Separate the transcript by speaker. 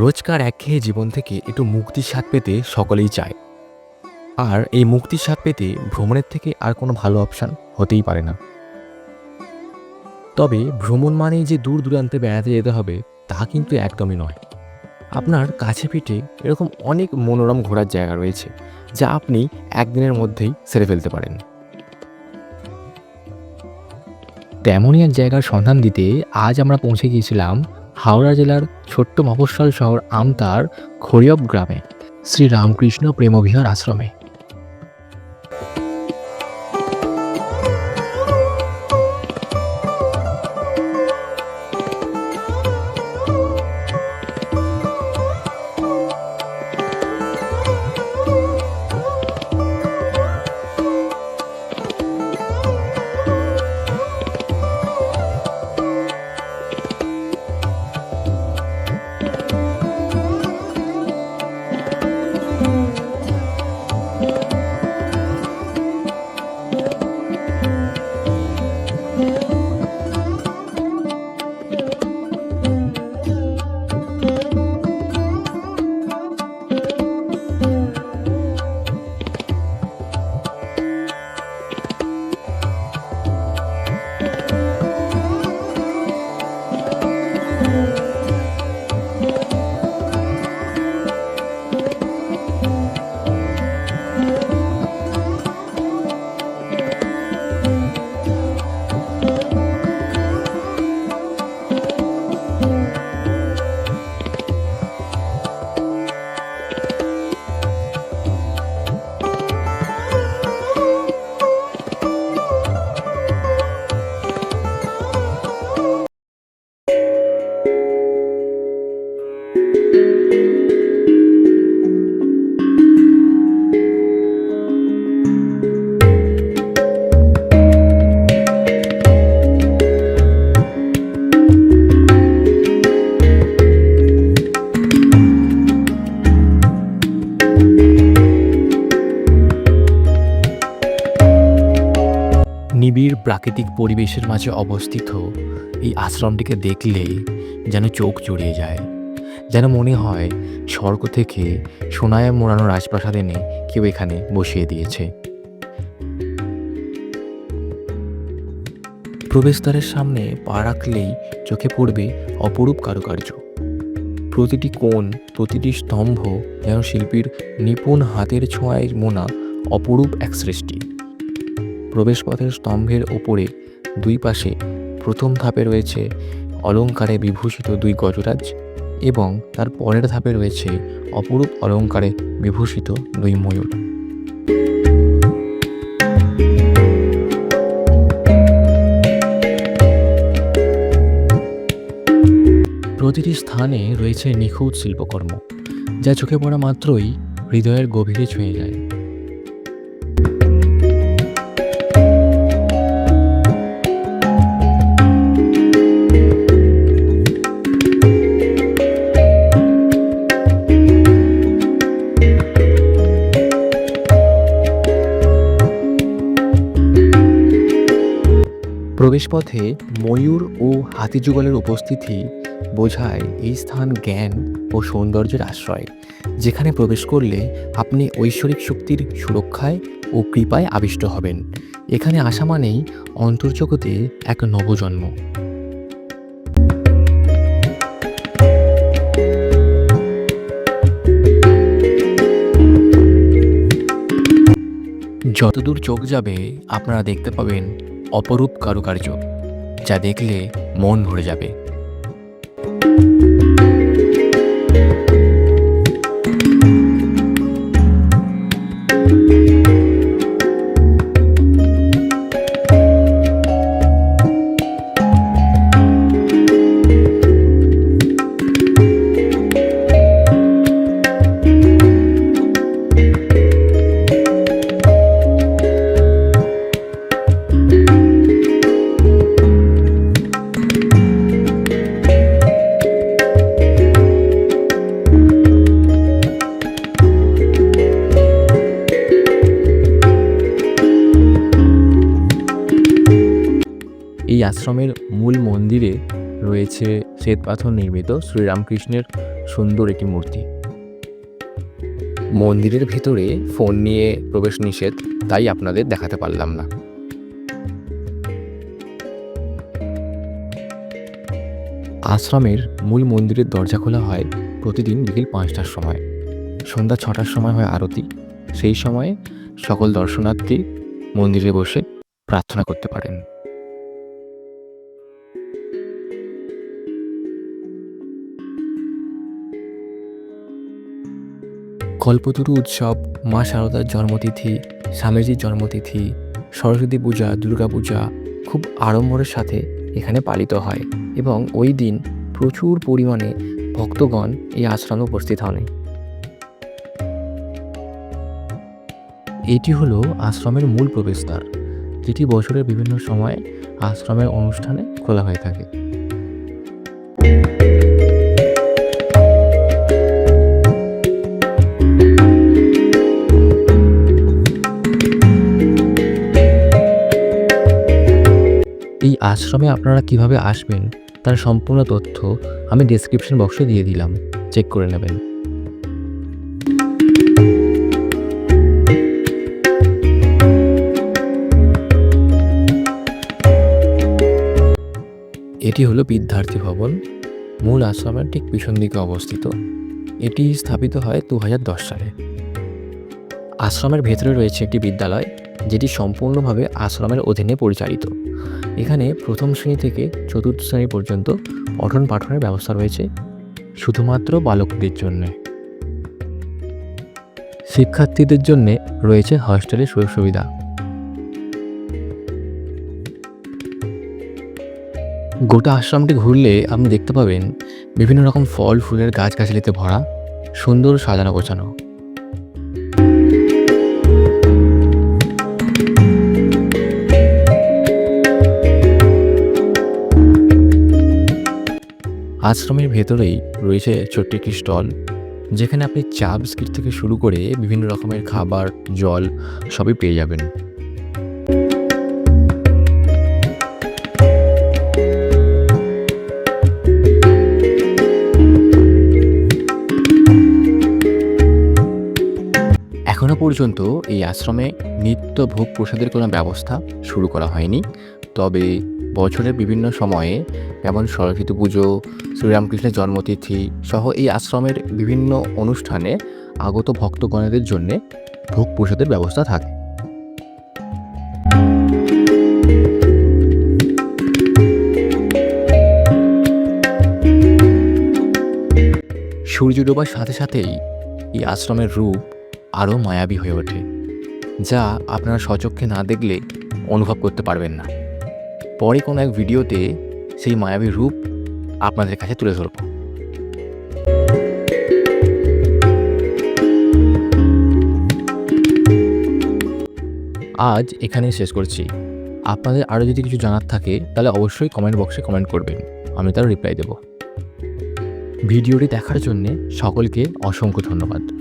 Speaker 1: রোজকার একঘেয়ে জীবন থেকে একটু মুক্তির স্বাদ পেতে সকলেই চায়। আর এই মুক্তির স্বাদ পেতে ভ্রমণের থেকে আর কোনো ভালো অপশান হতেই পারে না। তবে ভ্রমণ মানেই যে দূর দূরান্তে বেড়াতে যেতে হবে, তা কিন্তু একদমই নয়। আপনার কাছে পিঠে এরকম অনেক মনোরম ঘোরার জায়গা রয়েছে, যা আপনি একদিনের মধ্যেই সেরে ফেলতে পারেন। তেমনই এক জায়গার সন্ধান দিতে আজ আমরা পৌঁছে গিয়েছিলাম হাওড়া জেলার ছোট্ট মফস্বল শহর আমতার খড়িয়ব গ্রামে শ্রী রামকৃষ্ণ প্রেমবিহার আশ্রমে। Thank you. you. প্রাকৃতিক পরিবেশের মাঝে অবস্থিত এই আশ্রমটিকে দেখলেই যেন চোখ জুড়িয়ে যায়। যেন মনে হয় স্বর্গ থেকে সোনায় মোড়ানো রাজপ্রাসাদ এনে কেউ এখানে বসিয়ে দিয়েছে। প্রবেশদ্বারের সামনে পা রাখলেই চোখে পড়বে অপরূপ কারুকার্য। প্রতিটি কোণ, প্রতিটি স্তম্ভ যেন শিল্পীর নিপুণ হাতের ছোঁয়ায় মোনা অপরূপ এক সৃষ্টি। প্রবেশপথের স্তম্ভের ওপরে দুই পাশে প্রথম ধাপে রয়েছে অলঙ্কারে বিভূষিত দুই গজরাজ এবং তার পরের ধাপে রয়েছে অপরূপ অলঙ্কারে বিভূষিত দুই ময়ূর। প্রতিটি স্থানে রয়েছে নিখুঁত শিল্পকর্ম, যা চোখে পড়া মাত্রই হৃদয়ের গভীরে ছুঁয়ে যায়। প্রবেশপথে ময়ূর ও হাতিযুগলের উপস্থিতি বোঝায় এই স্থান জ্ঞান ও সৌন্দর্যের আশ্রয়, যেখানে প্রবেশ করলে আপনি ঐশ্বরিক শক্তির সুরক্ষায় ও কৃপায় আবিষ্ট হবেন। এখানে আসা মানেই অন্তর্জগতে এক নবজন্ম। যতদূর চোখ যাবে, আপনারা দেখতে পাবেন অপরূপ কারুকার্য যা দেখলে মন ভরে যাবে। আশ্রমের মূল মন্দিরে রয়েছে শ্বেত পাথর নির্মিত শ্রীরামকৃষ্ণের সুন্দর একটি মূর্তি। মন্দিরের ভিতরে ফোন নিয়ে প্রবেশ নিষেধ, তাই আপনাদের দেখাতে পারলাম না। আশ্রমের মূল মন্দিরের দরজা খোলা হয় প্রতিদিন বিকেল পাঁচটার সময়। সন্ধ্যা ছটার সময় হয় আরতি। সেই সময়ে সকল দর্শনার্থী মন্দিরে বসে প্রার্থনা করতে পারেন। কল্পতরু উৎসব, মা শারদার জন্মতিথি, স্বামীজির জন্মতিথি, সরস্বতী পূজা, দুর্গা পূজা খুব আড়ম্বরের সাথে এখানে পালিত হয় এবং ওই দিন প্রচুর পরিমাণে ভক্তগণ এই আশ্রমে উপস্থিত হন। এটি হলো আশ্রমের মূল প্রবেশদ্বার। যেটি বছরের বিভিন্ন সময়ে আশ্রমের অনুষ্ঠানে খোলা হয়ে থাকে। এই আশ্রমে আপনারা কীভাবে আসবেন, তার সম্পূর্ণ তথ্য আমি ডেসক্রিপশন বক্সে দিয়ে দিলাম। চেক করে নেবেন। এটি হলো বিদ্যার্থী ভবন। মূল আশ্রমের ঠিক পিছন দিকে অবস্থিত। এটি স্থাপিত হয় দু হাজার দশ সালে। আশ্রমের ভেতরে রয়েছে একটি বিদ্যালয়, যেটি সম্পূর্ণভাবে আশ্রমের অধীনে পরিচালিত। এখানে প্রথম শ্রেণি থেকে চতুর্থ শ্রেণি পর্যন্ত পঠন পাঠনের ব্যবস্থা রয়েছে, শুধুমাত্র বালকদের জন্য। শিক্ষার্থীদের জন্যে রয়েছে হস্টেলের সুযোগ সুবিধা গোটা আশ্রমটি ঘুরলে আপনি দেখতে পাবেন বিভিন্ন রকম ফল, ফুলের গাছগাছালিতে ভরা, সুন্দর সাজানো গোছানো আশ্রমের ভেতরেই রয়েছে ছোট্ট একটি স্টল, যেখানে আপনি চা বিস্কিট থেকে শুরু করে বিভিন্ন রকমের খাবার, জল সবই পেয়ে যাবেন। এখনও পর্যন্ত এই আশ্রমে নিত্য ভোগ প্রসাদের কোনো ব্যবস্থা শুরু করা হয়নি, তবে বছরের বিভিন্ন সময়ে যেমন সরস্বতী পুজো, শ্রীরামকৃষ্ণের জন্মতিথি সহ এই আশ্রমের বিভিন্ন অনুষ্ঠানে আগত ভক্তগণেদের জন্য ভোগ প্রসাদের ব্যবস্থা থাকে। সূর্য ডোবার সাথে সাথেই এই আশ্রমের রূপ আরও মায়াবী হয়ে ওঠে, যা আপনারা সচক্ষে না দেখলে অনুভব করতে পারবেন না। পরে কোনো এক ভিডিওতে সেই মায়াবী রূপ আপনাদের কাছে তুলে ধরব। আজ এখানেই শেষ করছি। আপনাদের আরও যদি কিছু জানার থাকে, তাহলে অবশ্যই কমেন্ট বক্সে কমেন্ট করবেন। আমি তার রিপ্লাই দেব। ভিডিওটি দেখার জন্যে সকলকে অসংখ্য ধন্যবাদ।